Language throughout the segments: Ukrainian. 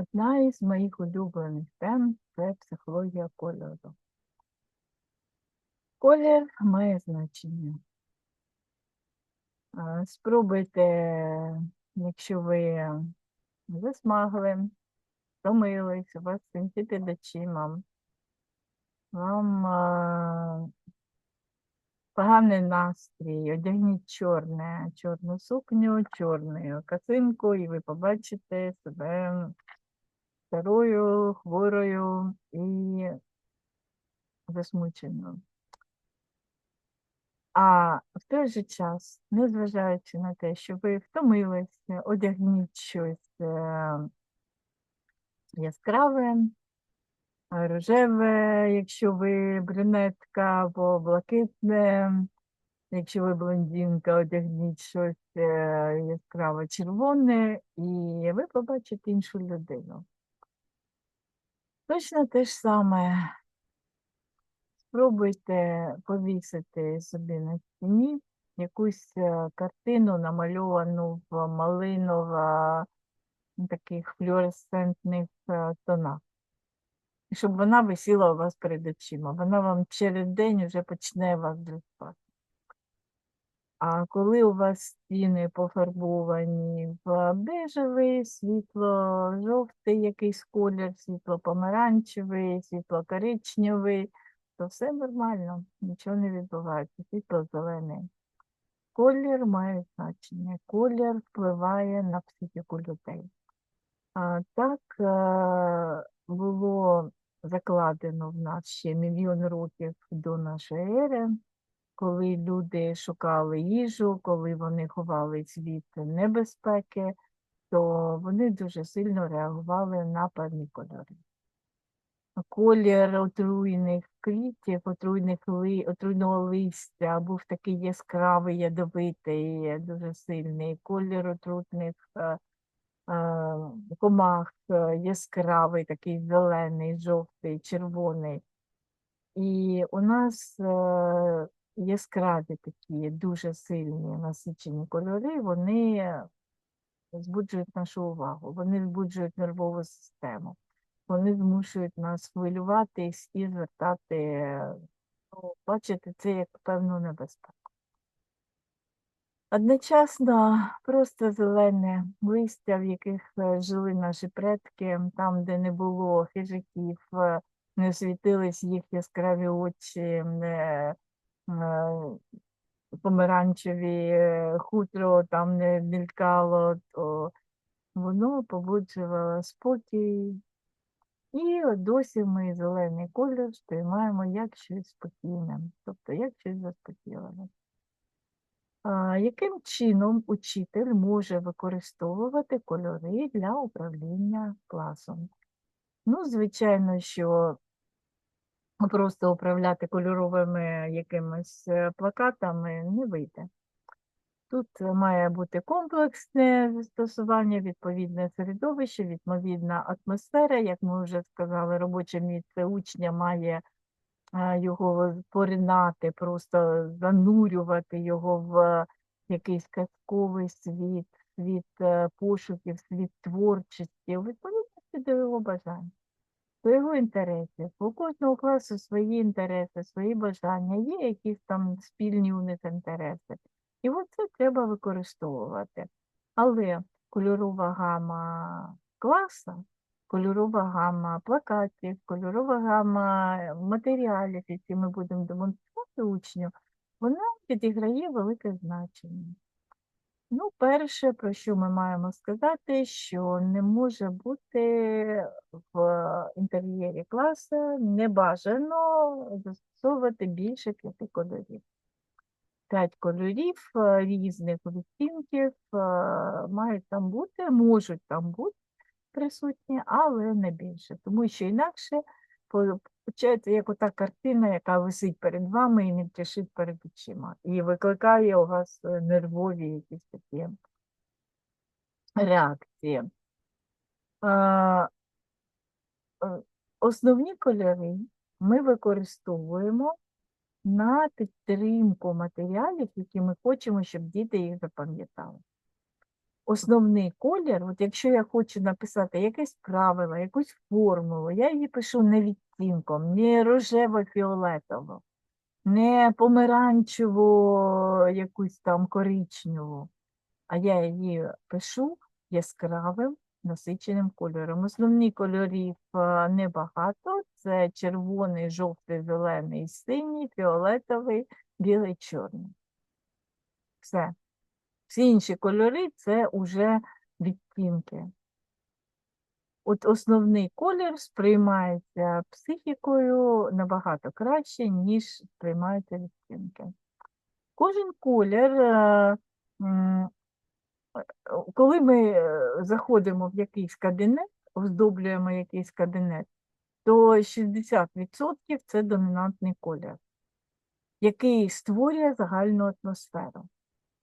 Одна із моїх улюблених тем це психологія кольору. Колір має значення. Спробуйте, якщо ви засмагли, втомились, у вас синці під очима, вам а, поганий настрій, одягніть чорне, чорну сукню, чорну косинку, і ви побачите себе старою, хворою і засмученою. А в той же час, незважаючи на те, що ви втомилися, одягніть щось е, яскраве, рожеве, якщо ви брюнетка, або блакитне, якщо ви блондинка, одягніть щось е, яскраво червоне, і ви побачите іншу людину. Точно те ж саме. Спробуйте повісити собі на стіні якусь е, картину, намальовану в малиново таких флуоресцентних е, тонах. Щоб вона висіла у вас перед очима. Вона вам через день вже почне вас дратувати. А коли у вас стіни пофарбовані в бежевий, світло-жовтий якийсь колір, світло-помаранчевий, світло-коричневий, то все нормально, нічого не відбувається, світло-зелений. Колір має значення, колір впливає на психіку людей. А, так е, було закладено в нас ще мільйон років до нашої ери, коли люди шукали їжу, коли вони ховались від небезпеки, то вони дуже сильно реагували на певні кольори. Колір отруйних квітів, отруйних ли, отруйного листя був такий яскравий, ядовитий, дуже сильний. Колір отрутних е, е, комах е, яскравий, такий зелений, жовтий, червоний. І у нас е, яскраві такі дуже сильні насичені кольори, вони збуджують нашу увагу, вони збуджують нервову систему вони змушують нас хвилюватись і звертати, ну, бачити це як певну небезпеку. Одночасно просто зелене листя, в яких е, жили наші предки, там, де не було хижаків, е, не світились їх яскраві очі, не помаранчеві хутро там не мількало, то воно побуджувало спокій, і досі ми зелений колір сприймаємо як щось спокійне, тобто як щось заспокійливе. Яким чином учитель може використовувати кольори для управління класом? Ну, звичайно, що просто управляти кольоровими якимись е, плакатами не вийде. Тут має бути комплексне застосування, відповідне середовище, відповідна атмосфера, як ми вже сказали, робоче місце учня має е, його поринати, просто занурювати його в якийсь казковий світ, світ е, пошуків, світ творчості, у відповідності до його бажань, до його інтересів. У кожного класу свої інтереси, свої бажання, є якісь там спільні у них інтереси. І от це треба використовувати. Але кольорова гама класа, кольорова гама плакатів, кольорова гама матеріалів, які ми будемо демонструвати учню, вона відіграє велике значення. Ну, перше, про що ми маємо сказати, що не може бути в інтер'єрі класу небажано застосовувати більше п'яти кольорів. П'ять кольорів е, різних відтінків е, мають там бути, можуть там бути присутні, але не більше, тому що інакше получається як ота картина, яка висить перед вами і не тішить перед очима, і викликає у вас е, нервові якісь такі реакції. Основні кольори ми використовуємо на підтримку матеріалів, які ми хочемо, щоб діти їх запам'ятали. Основний колір, от якщо я хочу написати якесь правило, якусь формулу, я її пишу не відтінком, не рожево-фіолетово, не помаранчево якусь там коричневу, а я її пишу яскравим насиченим кольором. Основні кольорів е, небагато. Це червоний, жовтий, зелений, синій, фіолетовий, білий, чорний. Все. Всі інші кольори це уже відтінки. От основний колір сприймається психікою набагато краще, ніж сприймаються відтінки. Кожен колір, е, е, коли ми е, заходимо в якийсь кабінет, оздоблюємо якийсь кабінет, то 60% це домінантний колір, який створює загальну атмосферу.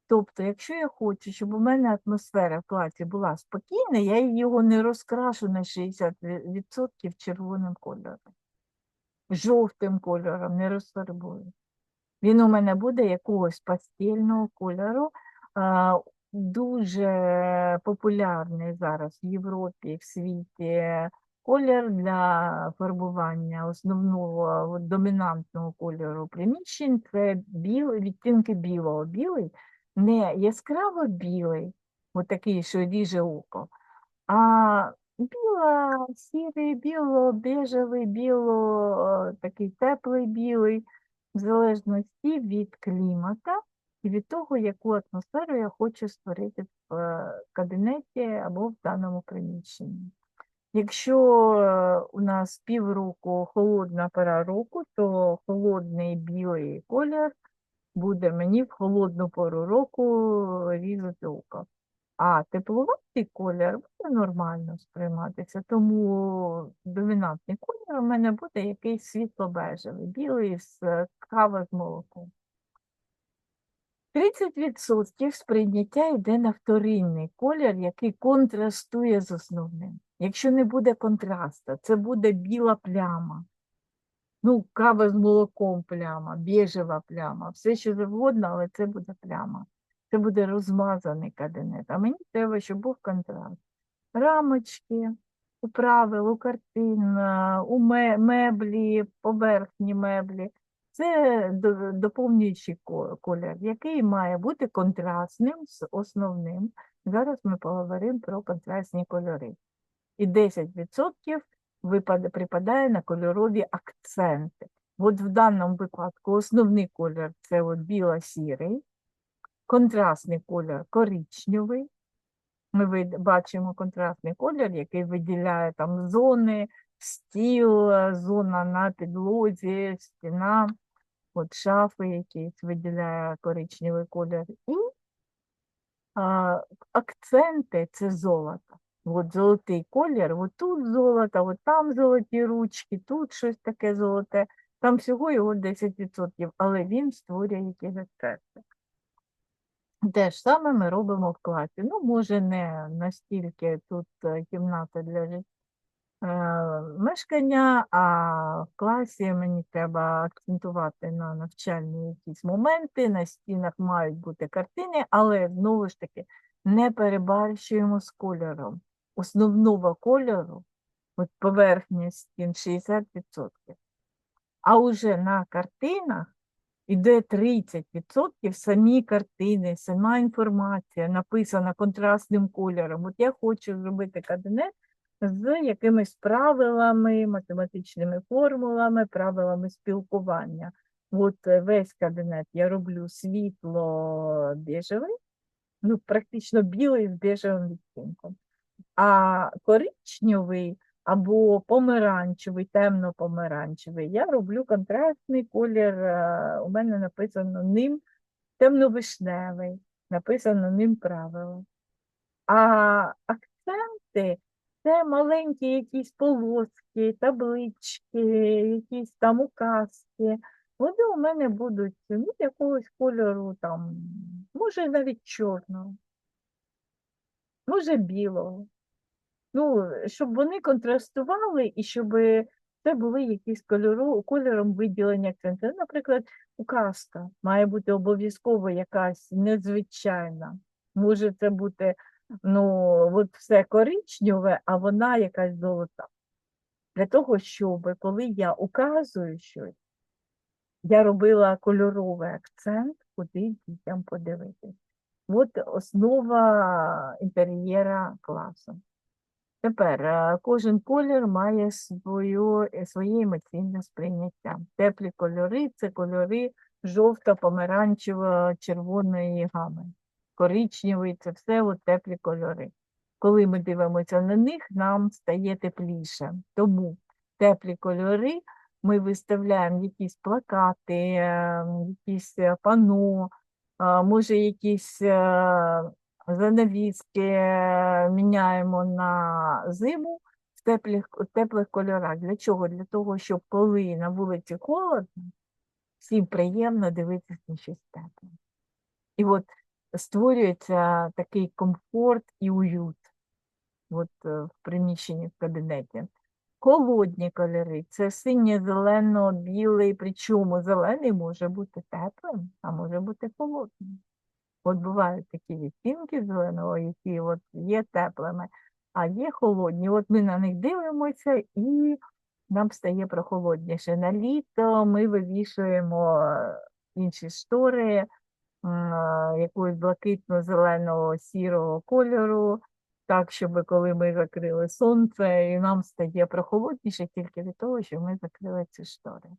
Тобто, якщо я хочу, щоб у мене атмосфера в класі була спокійна, я його не розкрашу на 60% червоним кольором. Жовтим кольором не розфарбую. Він у мене буде якогось пастельного кольору. Дуже популярний зараз в Європі, в світі колір для фарбування основного домінантного кольору приміщень це білий, відтінки білого. Білий не яскраво білий, от такий, що ріже око, а біло, сірий, біло, бежевий, біло, такий теплий білий, в залежності від клімата і від того, яку атмосферу я хочу створити в е, кабінеті або в даному приміщенні. Якщо е, у нас півроку холодна пора року, то холодний білий колір буде мені в холодну пору року різати око. А тепловатий колір буде нормально сприйматися, тому домінантний колір у мене буде якийсь світло-бежевий, білий з кава з молоком. 30% сприйняття йде на вторинний колір, який контрастує з основним. Якщо не буде контрасту, це буде біла пляма. Ну, кава з молоком пляма, біжева пляма, все що завгодно, але це буде пляма. Це буде розмазаний кабінет. А мені треба, щоб був контраст. Рамочки, у правил, у е, у меблі, поверхні меблі. Це доповнюючий ко- колір, який має бути контрастним з основним. Зараз ми поговоримо про контрастні кольори. І 10% випад- припадає на кольорові акценти. От в даному випадку основний колір це от біло-сірий, контрастний колір коричневий. Ми бачимо контрастний колір, який виділяє там зони, стіл, зона на підлозі, стіна, от шафи якісь виділяє коричневий колір. І а, акценти це золото. От золотий колір, от тут золото, от там золоті ручки, тут щось таке золоте. Там всього його 10%, але він створює якісь акценти. Те ж саме ми робимо в класі. Ну, може, не настільки тут е, кімната для жит- е, мешкання, а в класі мені треба акцентувати на навчальні якісь моменти, на стінах мають бути картини, але знову ж таки не перебарщуємо з кольором. Основного кольору, от поверхня стін 60%. А уже на картинах іде 30% самі картини, сама інформація написана контрастним кольором. От я хочу зробити кабінет з якимись правилами, математичними формулами, правилами спілкування. От е, весь кабінет я роблю світло біжевий, ну практично білий з біжевим відтінком. А коричневий або помаранчевий, темно-помаранчевий, я роблю контрастний колір. е, У мене написано ним темно-вишневий, написано ним правило. А акценти це маленькі якісь полоски, таблички, якісь там указки. Вони у мене будуть ну, якогось кольору, там, може навіть чорного, може білого. Ну, щоб вони контрастували і щоб це були якісь кольору, кольором виділені акценти. Наприклад, указка має бути обов'язково якась незвичайна. Може це бути Ну, от все коричневе, а вона якась золота. Для того, щоб коли я указую щось, я робила кольоровий акцент, куди дітям подивитись. От основа інтер'єра класу. Тепер е, кожен колір має свою, е, своє емоційне сприйняття. Теплі кольори це кольори жовто-помаранчево-червоної гами. Коричневий це все от теплі кольори. Коли ми дивимося на них, нам стає тепліше. Тому теплі кольори ми виставляємо якісь плакати, е, якісь пано, може якісь занавіски е, міняємо на зиму в теплих, в теплих кольорах. Для чого? Для того, щоб коли на вулиці холодно, всім приємно дивитися на щось тепле. І от створюється такий комфорт і уют от, е, в приміщенні в кабінеті. Холодні кольори це синє, зелено, білий, причому зелений може бути теплим, а може бути холодним. От бувають такі відтінки зеленого, які от є теплими, а є холодні. От ми на них дивимося і нам стає прохолодніше. На літо ми вивішуємо е, інші штори е, якогось блакитно-зеленого сірого кольору, так, щоб коли ми закрили сонце, і нам стає прохолодніше тільки від того, що ми закрили ці штори.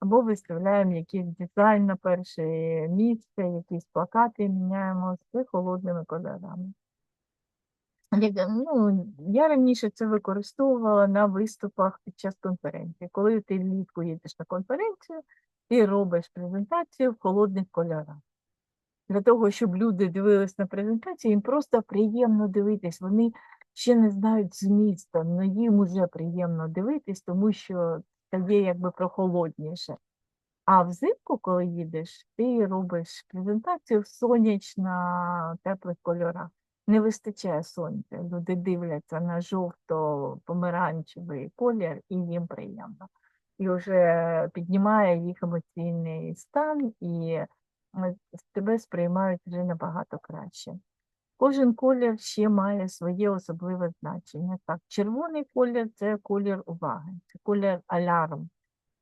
Або виставляємо якийсь дизайн на перше місце, якісь плакати міняємо з холодними кольорами. Ну, я раніше це використовувала на виступах під час конференції. Коли ти влітку їдеш на конференцію, ти робиш презентацію в холодних кольорах. Для того, щоб люди дивились на презентацію, їм просто приємно дивитись. Вони ще не знають змісту, але їм вже приємно дивитись, тому що стає якби прохолодніше. А взимку, коли їдеш, ти робиш презентацію в сонячно теплих кольорах. Не вистачає сонця. Люди дивляться на жовто-помаранчевий колір, і їм приємно. І вже піднімає їх емоційний стан, і тебе сприймають вже набагато краще. Кожен колір ще має своє особливе значення. Так, червоний колір це колір уваги, це колір алярм,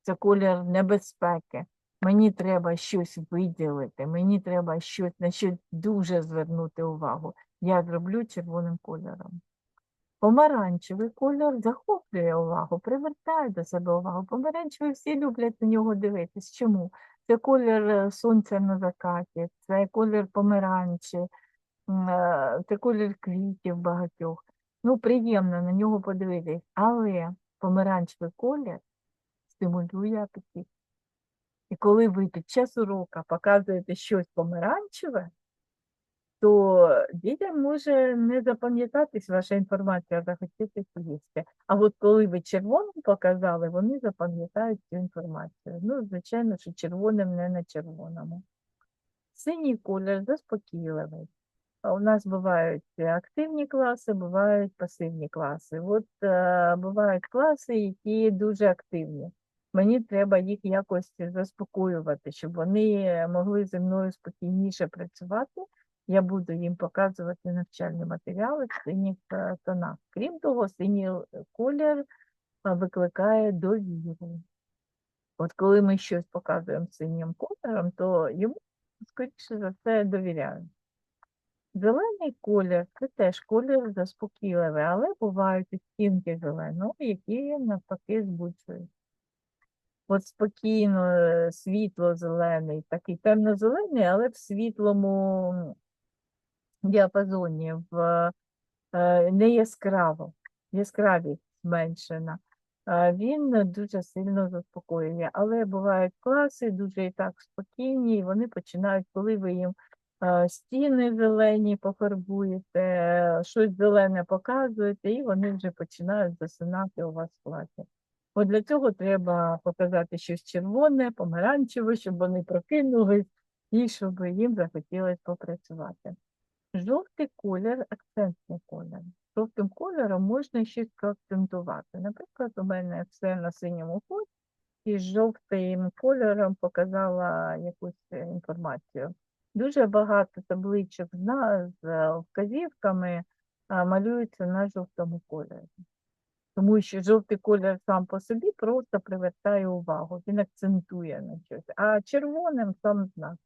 це колір небезпеки. Мені треба щось виділити, мені треба щось на щось дуже звернути увагу. Я зроблю червоним кольором. Помаранчевий колір захоплює увагу, привертає до себе увагу. Помаранчевий всі люблять на нього дивитись. Чому? Це колір е, сонця на закаті, це колір помаранчі, це колір квітів багатьох. Ну, приємно на нього подивитись, але помаранчевий колір стимулює апетит. І коли ви під час урока показуєте щось помаранчеве, то дітям може не запам'ятатись ваша інформація, а захотіти їсти. А от коли ви червоним показали, вони запам'ятають цю інформацію. Ну, звичайно, що червоним не на червоному. Синій колір заспокійливий. У нас бувають активні класи, бувають пасивні класи. От е, бувають класи, які дуже активні. Мені треба їх якось заспокоювати, щоб вони могли зі мною спокійніше працювати. Я буду їм показувати навчальні матеріали в синіх е, тонах. Крім того, синій колір викликає довіру. От коли ми щось показуємо синім кольором, то йому, скоріше за все, довіряють. Зелений колір це теж колір заспокійливий, але бувають відтінки зеленого, які навпаки збуджують. От спокійно, е, світло-зелений, такий темно-зелений, але в світлому діапазоні, в е, не яскраво, яскравість зменшена. Він дуже сильно заспокоює, але бувають класи дуже і так спокійні, і вони починають, коли ви їм стіни зелені пофарбуєте, е, щось зелене показуєте, і вони вже починають засинати у вас класі. От для цього треба показати щось червоне, помаранчеве, щоб вони прокинулись і щоб їм захотілося попрацювати. Жовтий колір акцентний колір. Жовтим кольором можна щось проакцентувати. Наприклад, у мене все на синьому фоні, і жовтим кольором показала якусь е, інформацію. Дуже багато табличок з вказівками малюються на жовтому кольорі. Тому що жовтий колір сам по собі просто привертає увагу, він акцентує на щось, а червоним сам знак.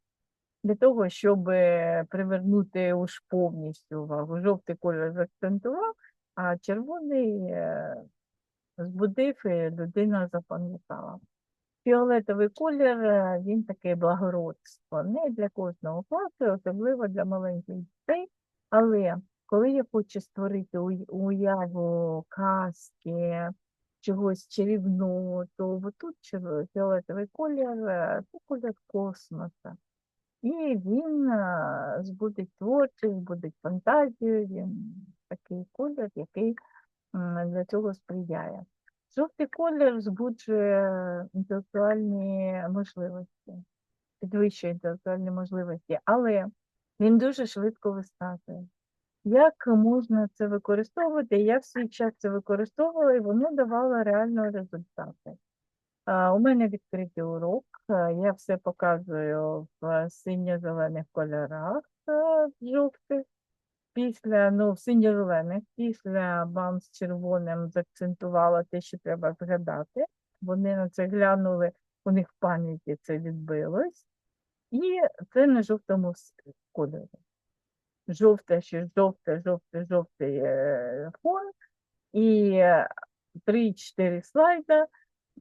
Для того, щоб привернути уж повністю увагу. Жовтий колір заакцентував, а червоний е, збудив і людина запам'ятала. Фіолетовий колір, е, він таке благородство, не для кожного класу, особливо для маленьких дітей. Але коли я хочу створити уяву казки, чогось чарівного, то чер- фіолетовий колір е, це колір космоса. І він е, збудить творчість, збудить фантазію, він такий колір, який для цього сприяє. Жовтий колір збуджує інтелектуальні можливості, підвищує інтелектуальні можливості, але він дуже швидко виснажує. Як можна це використовувати? Я в свій час це використовувала, і воно давало реально результати. У мене відкритий урок, я все показую в синьо-зелених кольорах, жовтих. Після, ну, синьо-зелених, після бам з червоним заакцентувала те, що треба згадати. Вони на це глянули, у них в пам'яті це відбилось. І це на жовтому кольорі. Жовте, ще жовте, жовте, жовтий е, фон. І е, 3-4 слайда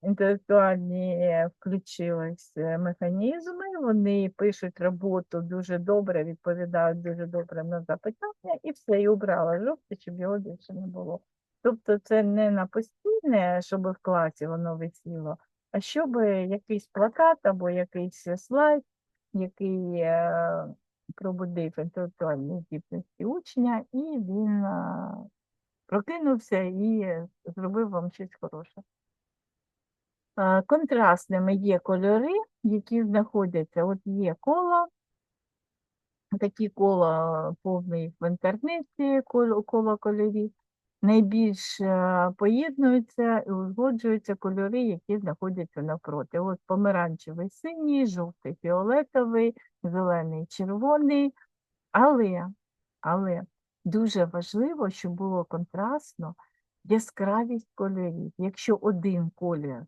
інтелектуальні включились е, механізми, вони пишуть роботу дуже добре, відповідають дуже добре на запитання, і все, і убрала жовте, щоб його більше не було. Тобто це не на постійне, щоб в класі воно висіло, а щоб якийсь плакат або якийсь слайд, який е, пробудив інтелектуальні здібності учня, і він е, прокинувся і зробив вам щось хороше. Е, Контрастними є кольори, які знаходяться. От є коло, такі кола повні в інтернеті, коло кольорів. Найбільш е, поєднуються і узгоджуються кольори, які знаходяться навпроти. От помаранчевий синій, жовтий фіолетовий, зелений червоний. Але, але дуже важливо, щоб було контрастно яскравість кольорів. Якщо один колір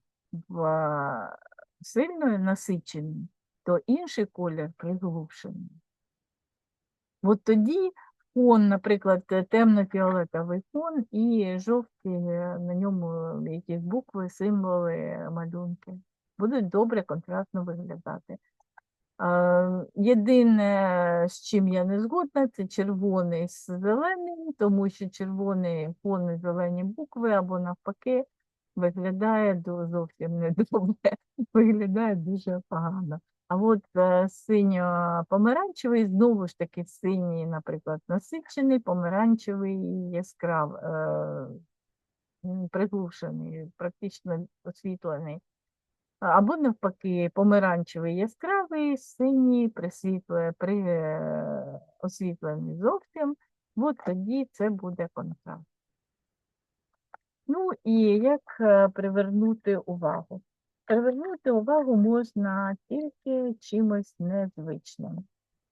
сильно насичений, то інший колір приглушений. От тоді фон, наприклад, темно-фіолетовий фон і жовті на ньому якісь букви, символи, малюнки будуть добре контрастно виглядати. Єдине, з чим я не згодна, це червоний з зеленим, тому що червоний фон і зелені букви або навпаки виглядає зовсім не добре, виглядає дуже погано. А от е, синьо-помаранчевий, знову ж таки, синій, наприклад, насичений, помаранчевий яскрав, е, приглушений, практично освітлений. Або навпаки, помаранчевий яскравий, синій, присвітле, при, е, освітлений зовсім. От тоді це буде контраст. Ну і як е, привернути увагу? Привернути увагу можна тільки чимось незвичним.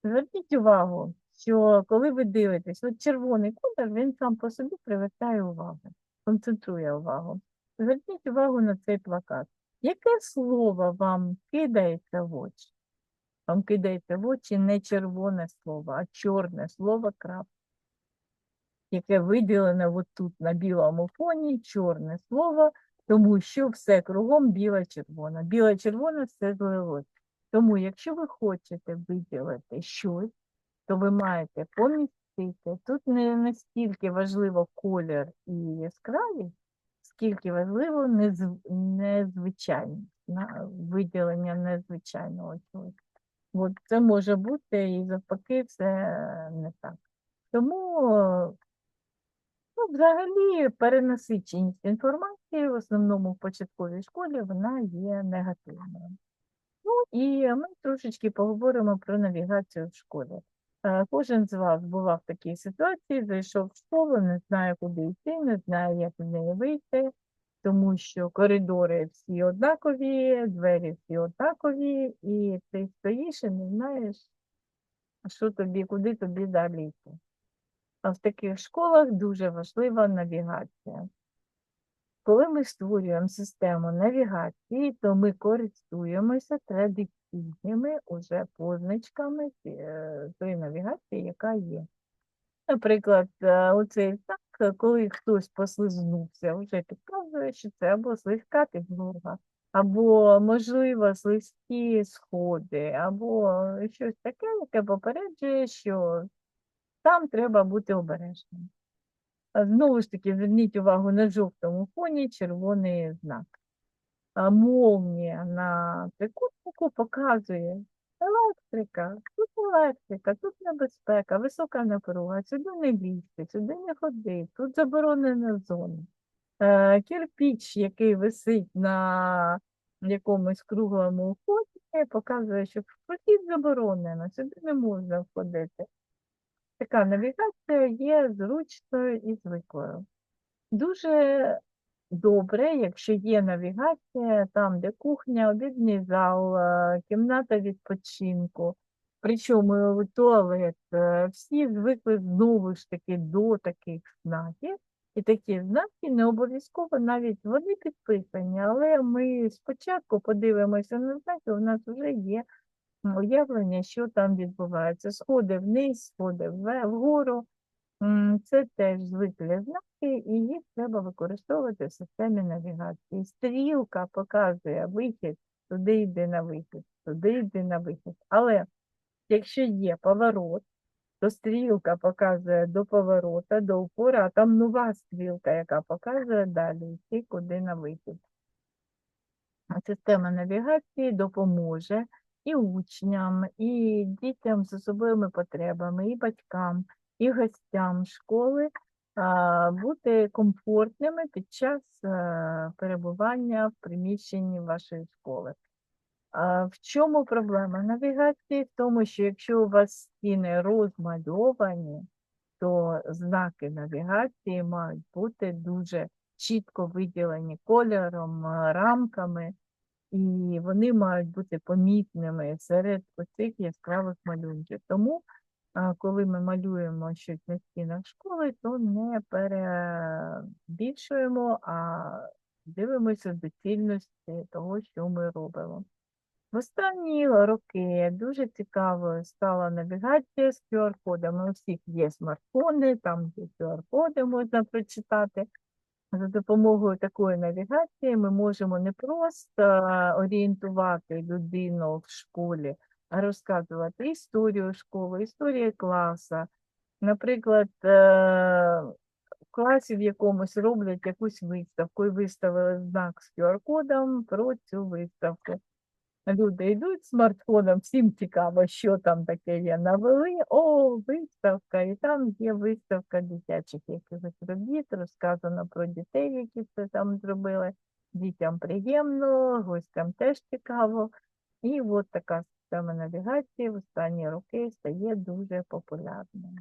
Зверніть увагу, що коли ви дивитесь, от червоний колір, він сам по собі привертає увагу, концентрує увагу. Зверніть увагу на цей плакат. Яке слово вам кидається в очі? Вам кидається в очі не червоне слово, а чорне слово крап яке виділене отут на білому фоні, чорне слово, тому що все кругом біле-червоне. Біле-червоне все злилось. Тому, якщо ви хочете виділити щось, то ви маєте помістити. Тут не настільки важливо колір і яскравість, скільки важливо незв... незвичайність, виділення незвичайного чогось. От це може бути і навпаки все не так. Тому Ну, взагалі, перенасиченість інформації в основному в початковій школі вона є негативною. Ну і ми трошечки поговоримо про навігацію в школі. Е, Кожен з вас бував в такій ситуації, зайшов в школу, не знає, куди йти, не знає, як з неї вийти, тому що коридори всі однакові, двері всі однакові, і ти стоїш і не знаєш, що тобі, куди тобі далі йти. В таких школах дуже важлива навігація. Коли ми створюємо систему навігації, то ми користуємося традиційними уже позначками е, тої навігації, яка є. Наприклад, е, оцей знак, коли хтось послизнувся, вже підказує, що це або слизька підлога, або, можливо, слизькі сходи, або щось таке, яке попереджує, що там треба бути обережним. Знову ж таки, зверніть увагу на жовтому фоні червоний знак. А Молнія на трикутнику показує електрика, тут електрика, тут небезпека, висока напруга, сюди не лізти, сюди не ходи, тут заборонена зона. Е, Кирпіч, який висить на якомусь круглому фоні, показує, що вхід заборонено, сюди не можна входити. Така навігація є зручною і звиклою. Дуже добре, якщо є навігація там, де кухня, обідній зал, е, кімната відпочинку, причому туалет. е, Всі звикли знову ж таки до таких знаків. І такі знаки не обов'язково навіть вони підписані, але ми спочатку подивимося на знаки, у нас вже є уявлення, що там відбувається. Сходи вниз, сходи вгору. Це теж звиклі знаки, і їх треба використовувати в системі навігації. Стрілка показує вихід, туди йди на вихід, туди йди на вихід. Але якщо є поворот, то стрілка показує до поворота, до упора, а там нова стрілка, яка показує далі йти куди на вихід. Система навігації допоможе і учням, і дітям з особливими потребами, і батькам, і гостям школи бути комфортними під час е, перебування в приміщенні вашої школи. В чому проблема навігації? В тому, що якщо у вас стіни розмальовані, то знаки навігації мають бути дуже чітко виділені кольором, е, рамками, і вони мають бути помітними серед оцих яскравих малюнків. Тому, коли ми малюємо щось на стінах школи, то не перебільшуємо, а дивимося доцільності того, що ми робимо. В останні роки дуже цікавою стала навігація з QR-кодами. У всіх є смартфони, там є QR-коди можна прочитати. За допомогою такої навігації ми можемо не просто орієнтувати людину в школі, а розказувати історію школи, історію класу. Наприклад, е, в класі в якомусь роблять якусь виставку і виставили знак з QR-кодом про цю виставку. Люди йдуть смартфоном, всім цікаво, що там таке є. Навели, о, виставка, і там є виставка дитячих якихось робіт, розказано про дітей, які це там зробили. Дітям приємно, гостям теж цікаво. І от така система навігації в останні роки стає дуже популярною.